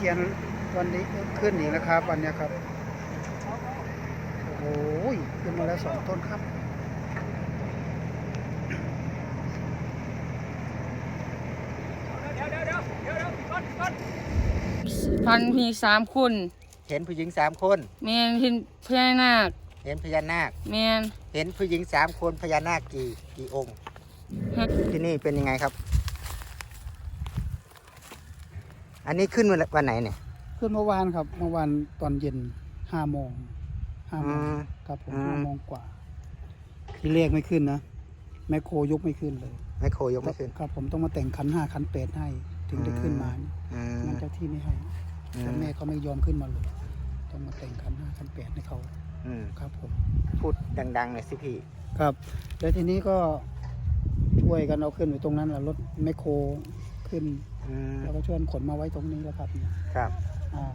คียนวันนี้ขึ้นอีกแล้วครับวันเนี้ยครับ โอ้โหขึ้นมาแล้วสองต้นครับพันมีสามคนเห็นผู้หญิงสามคนแมนเห็นพญานาคเห็นพญานาคแมนเห็นผู้หญิงสามคนพญานาคกี่กี่องค์ฮะที่นี่เป็นยังไงครับ อันนี้ขึ้นวันวันไหนเนี่ย ขึ้นเมื่อวานครับ เมื่อวานตอนเย็นห้าโมงห้าโมงอืมครับผมอืมห้าโมงกว่าทีเลขไม่ขึ้นนะแมคโครยกไม่ขึ้นเลยไม่โคยกไม่ขึ้น ครับ ผมต้องมาแต่งขันห้าขันแปดให้ ถึงได้ขึ้นมาอืมงั้นเจ้าที่ไม่ให้อืแต่มแม่เขาไม่ยอมขึ้นมาเลยต้องมาแต่งขันห้าขันแปดให้เขาอืมครับผม พูดดังๆหน่อยสิพี่ ครับ แล้วทีนี้ก็ช่วยกันเอาขึ้นไว้ตรงนั้นแหละรถแมคโครขึ้น อืมแล้วก็ช่วยขนมาไว้ตรงนี้แล้วครับเนี่ยครับ อ่า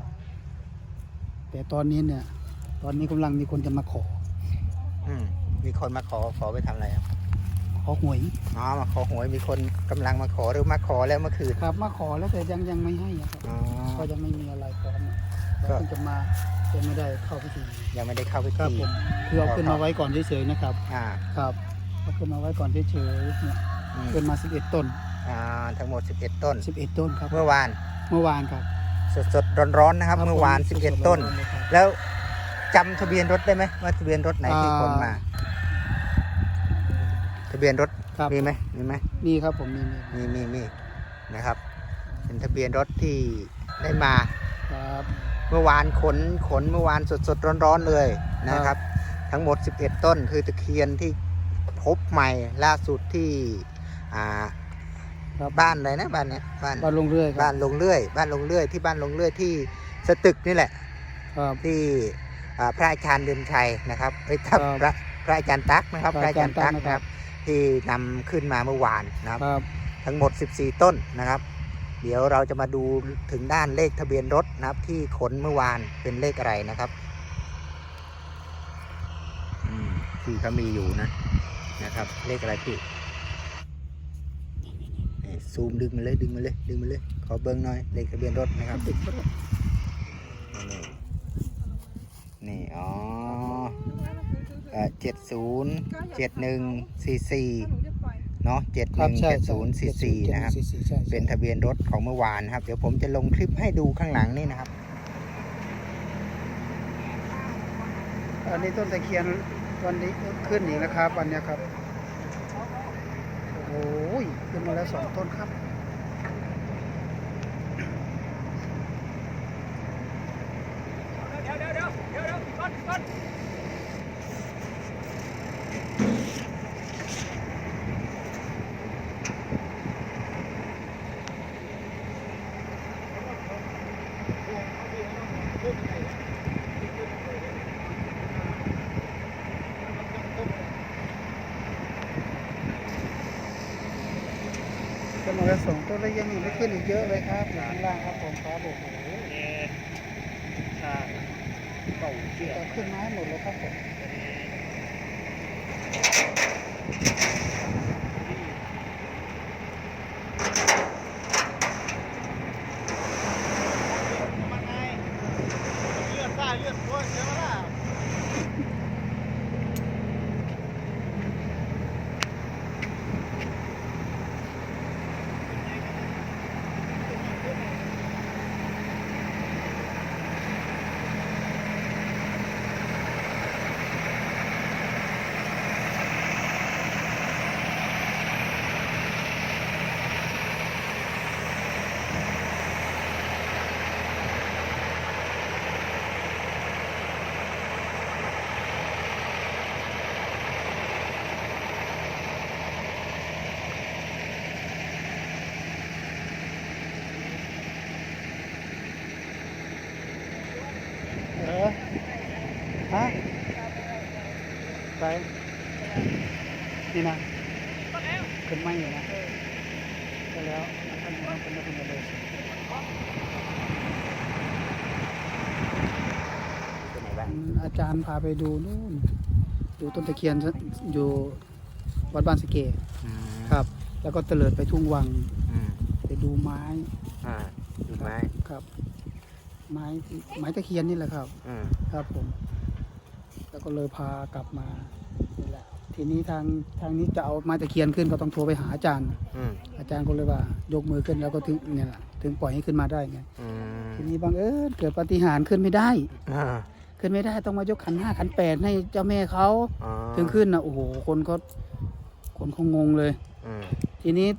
แต่ตอนนี้เนี่ย ตอนนี้กำลังมีคนจะมาขอ อืมมีคนมาขอขอไปทำอะไรครับขอหวยอ๋อมาขอหวยมีคนกำลังมาขอหรือมาขอแล้วเมื่อคืนครับ มาขอแล้วแต่ยังยังไม่ให้อะครับ อ๋อ ก็ยังไม่มีอะไรพร้อมอะก็แล้วเพิ่งจะมาจะไม่ได้เข้าพิธียังไม่ได้เข้าไปครับที่ผมคือเอาขึ้นมาไว้ก่อนเฉยๆนะครับ อ่าครับเอาขึ้นมาไว้ก่อนเฉยๆเนี่ยอืมขึ้นมา 11 ต้น อ่าทั้งหมด 11 ต้น 11 ต้นครับเมื่อวานเมื่อวานครับ สดสดร้อนร้อนๆนะครับเมื่อวานครับผม11 ต้นสดๆร้อนๆเลยครับ แล้วจำทะเบียนรถได้ไหมว่าทะเบียนรถไหนที่อ่าคนมา ทะเบียนรถครับมีไหมมีไหมมีครับผมมีมีมีมีมีนะครับ เป็นทะเบียนรถที่ได้มา ครับ เมื่อวานขนขนเมื่อวานสดสดร้อนร้อนๆเลยนะครับ ทั้งหมด 11 ต้นคือตะเคียนที่พบใหม่ล่าสุดที่อ่า ครับบ้านอะไรนะบ้านเนี้ยบ้านบ้านลงเรื่อยคบ้ารับนลงเรื่อย บ้านลงเรื่อยที่บ้านลงเรื่อยที่สตึกนี่แหละ ครับ ที่อ่าพระอาจารย์เดือนชัยนะครับเอ้ยทับครับพระพระอาจารย์ตั๊กนะครับ พพระระอาอาจาจารรย์ย์ตั๊ตั๊กกนะนะคครัรับ บ ที่นำขึ้นมาเมื่อวานนะครับ ครับ ทั้งหมด 14 ต้นนะครับ เดี๋ยวเราจะมาดูถึงด้านเลขทะเบียนรถนะครับ ที่ขนเมื่อวานเป็นเลขอะไรนะครับอืมที่เขามีอยู่นะนะครับ เลขอะไรพี่นี่ ซูมดึงมาเลยดึงมาเลยดึงมาเลย ขอเบิ้งหน่อยเลขทะเบียนรถนะครับติดรถนี่นี่อ๋อเจ็ดศูนย์เจ็ดหนึ่งสี่สี่เนาะเจ็ดหครับนึ่งใช่เจ็ดศูนย์สี่สี่นะครับ7044ใช่เป็นทะเบียนรถของเมื่อวานนะครับ เดี๋ยวผมจะลงคลิปให้ดูข้างหลังนี่นะครับอันนี้ต้นตะเคียนวันนี้ขึ้นอีกแล้วครับวันเนี้ยครับโอ้โห ขึ้นมาแล้วสองต้นครับขึ้นมาแล้ว สองตัวแล้วยังไม่ขึ้นอีกเยอะเลยครับอยู่ข้างล่างครับผมครับโอ้โหแต่ขึ้นมาให้หมดแล้วครับผมเออฮะไปนี่นะขึ้นไม่อยู่นะก็แล้วท่านท่านเป็นนักบุญเลยเป็นไงบ้างอืมอาจารย์พาไปดูนู่นดูต้นตะเคียนอยู่วัดบ้านสะเกตอืมครับ แล้วก็เตลิดไปทุ่งวังอืมไปดูไม้อ่าดูไหมครับ ไม้ไม้ตะเคียนนี่แหละครับอืมครับผม แล้วก็เลยพากลับมานี่แหละทีนี้ทางทางนี้จะเอาไม้ตะเคียนขึ้นก็ต้องโทรไปหาอาจารย์ อืมอาจารย์ก็เลยว่ายกมือขึ้นแล้วก็ถึงเนี่ยแหละถึงปล่อยให้ขึ้นมาได้ไงอืมทีนี้บังเอิญเกิดปาฏิหาริย์ขึ้นไม่ได้ อ่าขึ้นไม่ได้ต้องมายกขันห้าขันแปดให้เจ้าแม่เขาอ๋อถึงขึ้นนะโอ้โหคนเขาคนเขางงเลย อืมทีนี้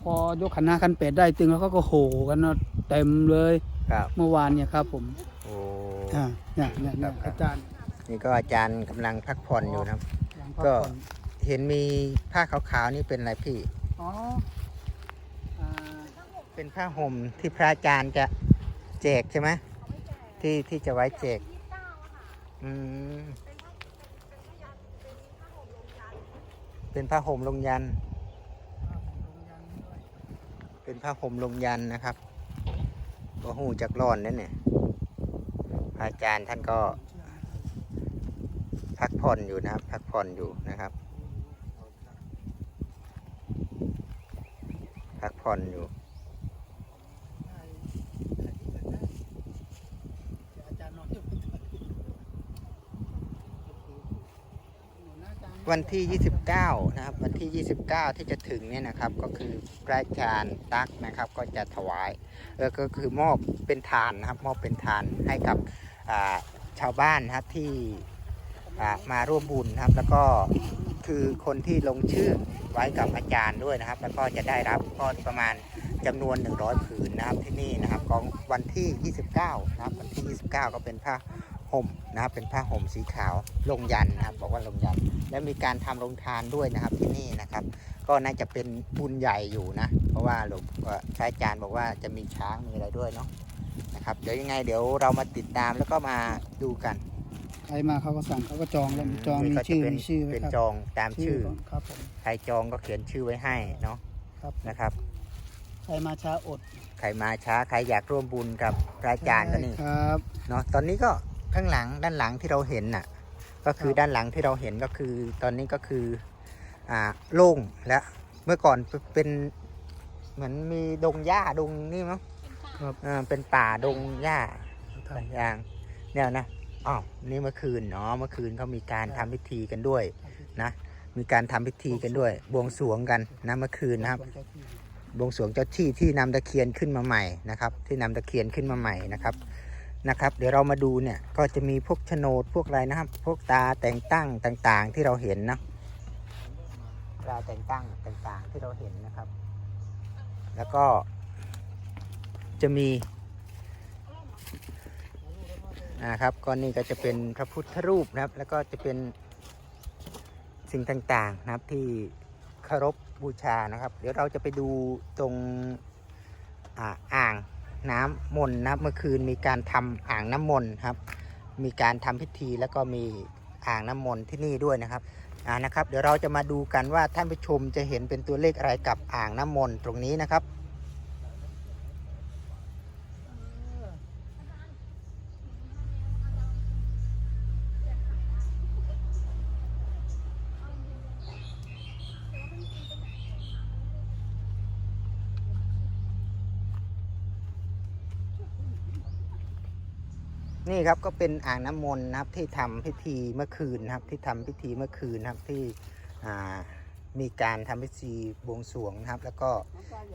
พอยกขันห้าขันแปดได้ตึงแล้วเขาก็โหกันเนาะเต็มเลย ครับ เมื่อวานเนี่ยครับผมโอ้ อ่าเนี่ยเนี่ยเนี่ยครับ อาจารย์นี่ก็อาจารย์กำลังพักผ่อนอยู่นะครับ หลังพัก็ ผ่อนเห็นมีผ้าขาวๆนี่เป็นอะไรพี่ อ๋ออ่าเป็นผ้าห่มที่พระอาจารย์จะแจกใช่ไหมที่ที่จะไว้แจกอืมเป็นผ้าห่มลงยัน เป็นผ้าห่มลงยันนะครับ ก็หูจากร้อนนั่นเนี่ยพระอาจารย์ท่านก็พักผ่อนอยู่นะครับ พักผ่อนอยู่นะครับ พักผ่อนอยู่ วันที่ 29 นะครับ วันที่ 29 ที่จะถึงเนี่ยนะครับ ก็คือพระอาจารย์ตักนะครับ ก็จะถวายเออก็คือมอบเป็นทานนะครับ มอบเป็นทานให้กับชาวบ้านนะครับที่มาร่วมบุญนะครับ แล้วก็คือคนที่ลงชื่อไว้กับอาจารย์ด้วยนะครับ แล้วก็จะได้รับก็ประมาณจำนวน 100 ผืนนะครับที่นี่นะครับ ของวันที่ 29 นะครับ วันที่ 29 ก็เป็นผ้า ห่มนะครับ เป็นผ้าห่มสีขาวลงยันนะครับ บอกว่าลงยัน และมีการทำโรงทานด้วยนะครับที่นี่นะครับ ก็น่าจะเป็นบุญใหญ่อยู่นะ เพราะว่าหลวงเอ่อพระอาจารย์บอกว่าจะมีช้างมีอะไรด้วยเนาะนะครับ เดี๋ยวยังไงเดี๋ยวเรามาติดตามแล้วก็มาดูกันใครมาเขาก็สั่งเขาก็จองแล้วจองนี่มีก็จะชื่อเป็นมีชื่อไว้เป็นครับจองตามชื่อก่นครับผมใครจองก็เขียนชื่อไว้ให้เนาะครับนะครับ ใครมาช้าอด ใครมาช้าใครอยากร่วมบุญกับพระอาจารย์ก็นี่ครับเนาะตอนนี้ก็ ข้างหลังด้านหลังที่เราเห็นน่ะ ก็คือครับด้านหลังที่เราเห็นก็คือ ตอนนี้ก็คืออ่าโล่งแล้ว เมื่อก่อนเป็นเหมือนมีดงหญ้าดงนี่มั้งครับอ่าเป็นป่าดงหญ้าทต่างอย่างเนี่ยนะอ้าวนี่เมื่อคืนเนาะเมื่อคืนเขามีการทำพิธีกันด้วยำนะมีการทำพิธีกันด้วย บวงสรวงกันนะเมื่อคืนนะครับส่วนเจ้าที่บวงสรวงเจ้าที่ที่นำตะเคียนขึ้นมาใหม่นะครับ ที่นำตะเคียนขึ้นมาใหม่นะครับ นะครับ เดี๋ยวเรามาดูเนี่ยก็จะมีพวกโฉนดพวกอะไรนะครับ พวกตาแต่งตั้งต่างๆ ที่เราเห็นนะตาแต่งตั้งต่างๆ ที่เราเห็นนะครับ แล้วก็จะมีนะครับก้อนนี้ก็จะเป็นพระพุทธรูปนะครับ แล้วก็จะเป็นสิ่งต่างๆนะครับที่เคารพบูชานะครับ เดี๋ยวเราจะไปดูตรงอาอ่าง น้ำมนต์นะครับเมื่อคืนมีการทำอ่างน้ำมนต์ครับ มีการทำพิธีแล้วก็มีอ่างน้ำมนต์ที่นี่ด้วยนะครับอ่านะครับ เดี๋ยวเราจะมาดูกันว่าท่านผู้ชมจะเห็นเป็นตัวเลขอะไรกับอ่างน้ำมนต์ตรงนี้นะครับ นี่ครับก็เป็นอ่างน้ำมนต์นะครับที่ทำพิธีเมื่อคืนนะครับ ที่ทำพิธีเมื่อคืนนะครับที่มีการทำพิธีบวงสรวงนะครับ แล้วก็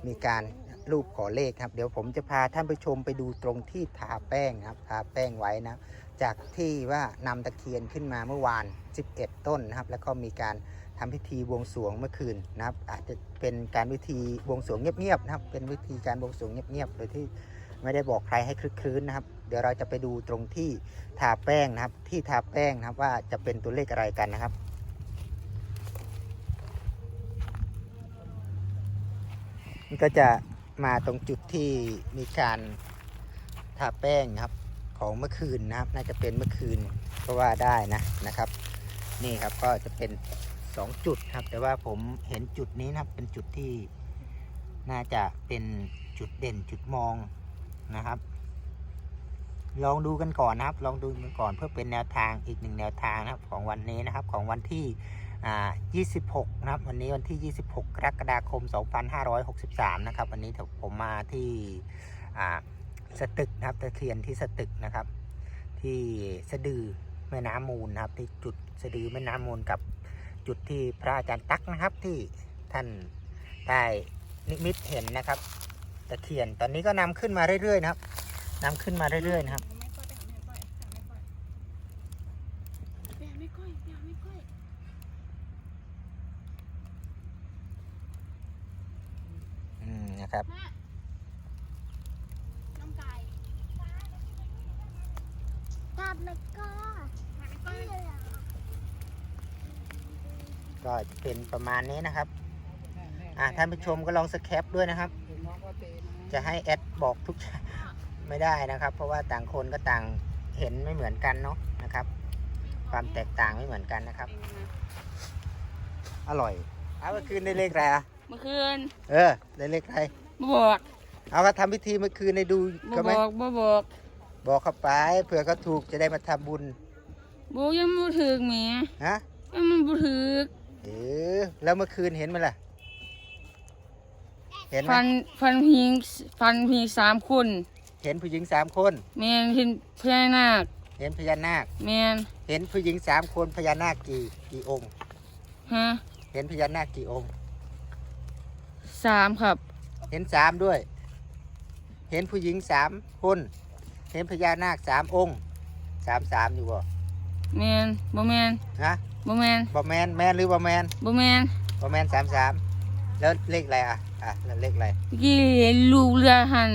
มีการรูปขอเลขครับ เดี๋ยวผมจะพาท่านผู้ชมไปดูตรงที่ทาแป้งนะครับทาแป้งไว้นะจากที่ว่านำตะเคียนขึ้นมาเมื่อวาน 11 ต้นนะครับ แล้วก็มีการทำพิธีบวงสรวงเมื่อคืนนะครับ อาจจะเป็นการวิธีบวงสรวงเงียบๆนะครับ เป็นวิธีการบวงสรวงเงียบๆโดยที่ไม่ได้บอกใครให้คลึกคลื้นนะครับ ดี๋ยวเราจะไปดูตรงที่ทาแป้งนะครับ ที่ทาแป้งนะครับว่าจะเป็นตัวเลขอะไรกันนะครับนี่ก็จะมาตรงจุดที่มีการทาแป้งนะครับของเมื่อคืนนะครับ น่าจะเป็นเมื่อคืนก็ว่าได้นะนะครับ นี่ครับก็จะเป็น 2 จุดครับ แต่ว่าผมเห็นจุดนี้นะครับ เป็นจุดที่น่าจะเป็นจุดเด่นจุดมองนะครับ ลองดูกันก่อนนะครับ ลองดูกันก่อนเพื่อเป็นแนวทางอีกหนึ่งแนวทางนะครับของวันนี้นะครับของวันที่ 26 นะครับ วันนี้วันที่ 26 กรกฎาคม 2563 นะครับ วันนี้ผมมาที่สตึกนะครับตะเคียนที่สตึกนะครับ ที่สะดือแม่น้ำมูลนะครับ ที่จุดสะดือแม่น้ำมูลกับจุดที่พระอาจารย์ตักนะครับที่ท่านได้นิมิตเห็นนะครับ ตะเคียนตอนนี้ก็นำขึ้นมาเรื่อยๆนะครับนำขึ้นมาเรื่อยๆนะครับ ไม่ก้อยไม่ก้อยไม่ก้อย อืมนะครับ น้องไก่ ตามไม่ก้อยไม่ก้อยเลยอะก็จะเป็นประมาณนี้นะครับ อ่าท่านผู้ชมก็ลองสแคปด้วยนะครับ จะให้แอดบอกทุกไม่ได้นะครับ เพราะว่าต่างคนก็ต่างเห็นไม่เหมือนกันเนาะนะครับ ความแตกต่างไม่เหมือนกันนะครับ อร่อยเอาเมื่อคืนได้เลขอะไรอะเมื่อคืนเออได้เลขอะไรบ่บอกเอาก็ทำพิธีเมื่อคืนให้ดูบ่ก็บไหมอกบ่บอก บอกเข้าไปเผื่อเขาถูกจะได้มาทำบุญบ่ยังบ่ถึกแหมฮะยังมันบ่ถึกเออแล้วเมื่อคืนเห็นไหมล่ะ เห็นไหมฟันฟันพิงฟันพิงสามคนเห็นผู้หญิงสามคน แม่นเห็นพญานาคเห็นพญานาค แม่นเห็นผู้หญิงสามคนพญานาคกี่กี่องค์ ฮะเห็นพญานาคกี่องค์ สามครับ เห็นสามด้วย เห็นผู้หญิงสามคน เห็นพญานาคสามองค์สามสามอยู่บ่แม่นบ่แม่นฮะบ่แม่นบ่แมนแมนหรือบ่แมนบ่แม่นบ่แมนสามสามแล้วเลขอะไรอะอะแล้วเลขอะไรเมื่อกี้เห็นลูกเรือหัน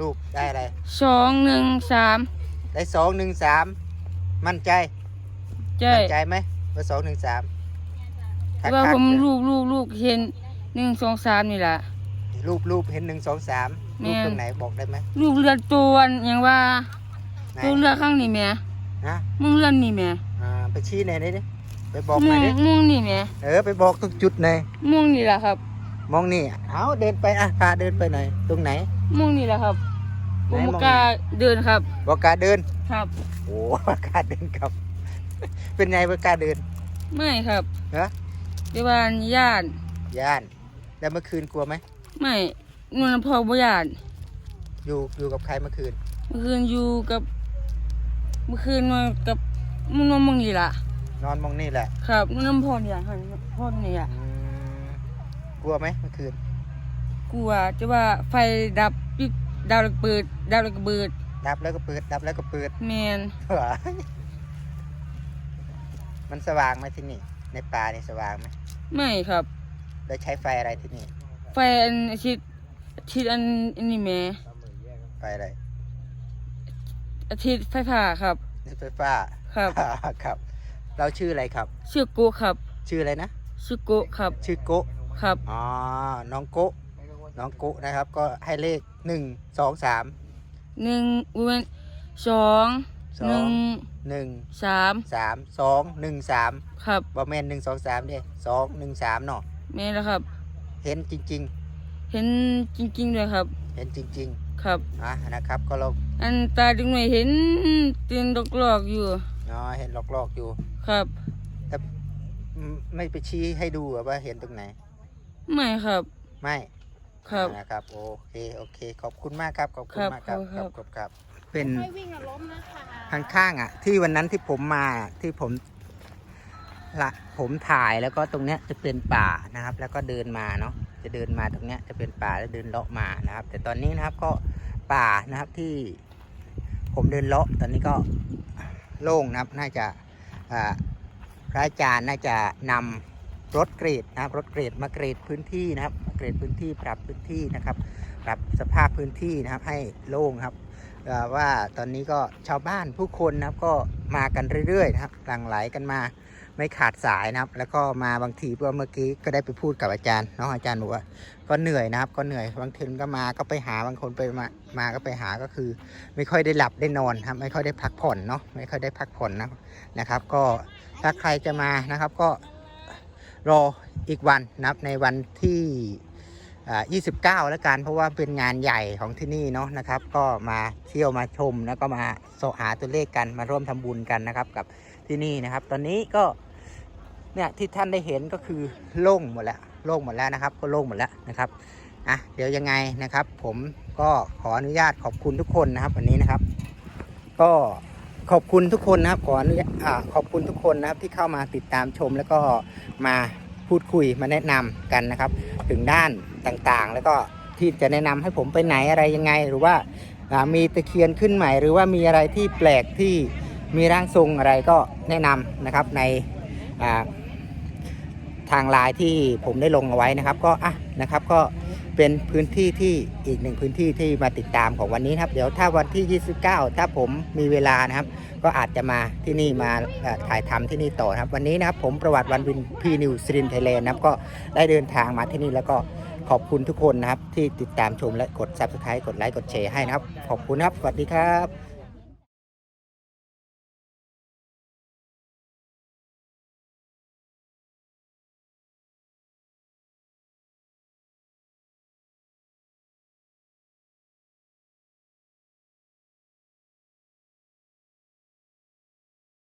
ลูกได้อะไรสองหนึ่งสามได้สองหนึ่งสามมั่นใจใช่มั่นใจไหมว่าสองหนึ่งสามแต่ว่าผมลูกลูกลูกเห็นหนึ่งสองสามนี่แหละรูปรูปเห็นหนึ่งสองสาม แม่รูปนตรงไหนบอกได้ไหมลูกเรือตัวอย่างว่าไหนตัวเรือข้างนี่แหม่นะมึงเรือนี่แหม่อ่าไปชี้ไหนอยดิไปบอกหม่น่วอยงดิม่วงนี่แหม่เออไปบอกทุกจุดหน่อยม่วงนี่แหละครับมองนี่เอาเดินไปอะพาเดินไปหน่อยตรงไหนม่วงนี่แหละครับผไหนมมองบ่กล้าเดินครับ บอกกล้าเดิน ครับ โอ้บอกกล้าเดินครับ เป็นไงบอกกล้าเดินไม่ครับฮะเดี๋ยวว่าญาติย่านแล้วเมื่อคืนกลัวไหมไม่ นุ่นพอบ่ญาติอยู่อยู่กับใครเมื่อคืน เมื่อคืนอยู่กับ เมื่อคืนนอนกับมึงนอนมึงนี่ล่ะ นอนมองนี่แหละครับนุ่นน้ำพอนี่ล่ะหันพอนี่ล่ะอืมกลัวไหมเมื่อคืน กลัวจะว่าไฟดับปิ๊บดาวระเบิดดาวระเบิดดับแล้วก็เปิด ดับแล้วก็เปิดแมนว้ายมันสว่างไหมที่นี่ ในป่านี่สว่างไหมไม่ครับแล้วใช้ไฟอะไรที่นี่ ไฟอันอาทิตย์ อาทิตย์อันอันนี้แหม่ไฟอะไรอาทิตย์ไฟผ่าครับ ไฟฟ้าครับ ครับ เราชื่ออะไรครับ ชื่อโกะครับ ชื่ออะไรนะ ชื่อโกะครับ ชื่อโกะครับ อ๋อ น้องโกะน้องโกะนะครับ ก็ให้เลขหนึ่งสองสามหนึ่งเว้นสองสองหนึ่งหนึ่งสามสามสองหนึ่งสามครับบอแมนหนึ่งสองสามเด้สองหนึ่งสามเนาะแม่นแล้วครับ เห็นจริงเห็นจริงๆด้วยครับๆเห็นจริงครับๆอะนะครับ ก็เราอันตาดึงหน่อยเห็นตีนดอกหลอกอยู่อ๋อเห็นหลอกๆอยู่ครับ แต่อืมไม่ไปชี้ให้ดูอะว่าเห็นตรงไหน ไม่ครับไม่ครับ นะครับ โอเคโอเค ขอบคุณมากครับขอบคุณครับมากครับครับครับครับ เป็นไม่วิ่งอะล้มนะคะข้างๆอะ ที่วันนั้นที่ผมมาที่ผมละผมถ่ายแล้วก็ตรงเนี้ยจะเป็นป่านะครับ แล้วก็เดินมาเนาะ จะเดินมาตรงเนี้ยจะเป็นป่าแล้วเดินเลาะมานะครับ แต่ตอนนี้นะครับก็ป่านะครับที่ผมเดินเลาะตอนนี้ก็โล่งนะครับน่าจะพระอาจารย์น่าจะนำรถเกรดนะครับรถเกรดมาเกรดพื้นที่นะครับมาเกรดพื้นที่ปรับพื้นที่นะครับ ปรับสภาพพื้นที่นะครับให้โล่งครับว่าตอนนี้ก็ชาวบ้านผู้คนนะครับก็มากันเรื่อยๆนะครับหลั่งไหลกันมา ไม่ขาดสายนะครับ แล้วก็มาบางทีเมื่อกี้ก็ได้ไปพูดกับอาจารย์น้องอาจารย์บอกว่าก็เหนื่อยนะครับ ก็เหนื่อยบางทีก็มาก็ไปหาบางคนไปมามาก็ไปหาก็คือ ไม่ค่อยได้หลับได้นอนครับ ไม่ค่อยได้พักผ่อนเนาะไม่ค่อยได้พักผ่อนนะนะครับ ก็ถ้าใครจะมานะครับก็รออีกวันนะครับในวันที่อ่า29 แล้วกันเพราะว่าเป็นงานใหญ่ของที่นี่เนาะนะครับ ก็มาเที่ยวมาชมแล้วก็มาโสหาตัวเลขกันมาร่วมทำบุญกันนะครับ กับที่นี่นะครับ ตอนนี้ก็ เนี่ยที่ท่านได้เห็นก็คือโล่งหมดแล้วโล่งหมดแล้วนะครับ ก็โล่งหมดแล้วนะครับอะเดี๋ยวยังไงนะครับ ผมก็ขออนุญาตขอบคุณทุกคนนะครับ วันนี้นะครับ ก็ขอบคุณทุกคนนะครับขออนุญาตอ่าขอบคุณทุกคนนะครับที่เข้ามาติดตามชม แล้วก็มาพูดคุยมาแนะนำกันนะครับ ถึงด้านต่างๆ แล้วก็ที่จะแนะนำให้ผมไปไหนอะไรยังไง หรือว่าอ่ามีตะเคียนขึ้นใหม่ หรือว่ามีอะไรที่แปลกที่มีร่างทรงอะไรก็แนะนำนะครับในอ่า ทางไลน์ที่ผมได้ลงเอาไว้นะครับ ก็อะนะครับก็เป็นพื้นที่ที่อีกหนึ่งพื้นที่ที่มาติดตามของวันนี้นะครับ เดี๋ยวถ้าวันที่ 29 ถ้าผมมีเวลานะครับ ก็อาจจะมาที่นี่มาถ่ายทำที่นี่ต่อครับ วันนี้นะครับผมประวัติวันวินพีนิวซีรินไทยแลนด์นะครับก็ได้เดินทางมาที่นี่แล้วก็ขอบคุณทุกคนนะครับ ที่ติดตามชมและกด subscribe กดไลค์กดแชร์ให้นะครับ ขอบคุณครับ สวัสดีครับ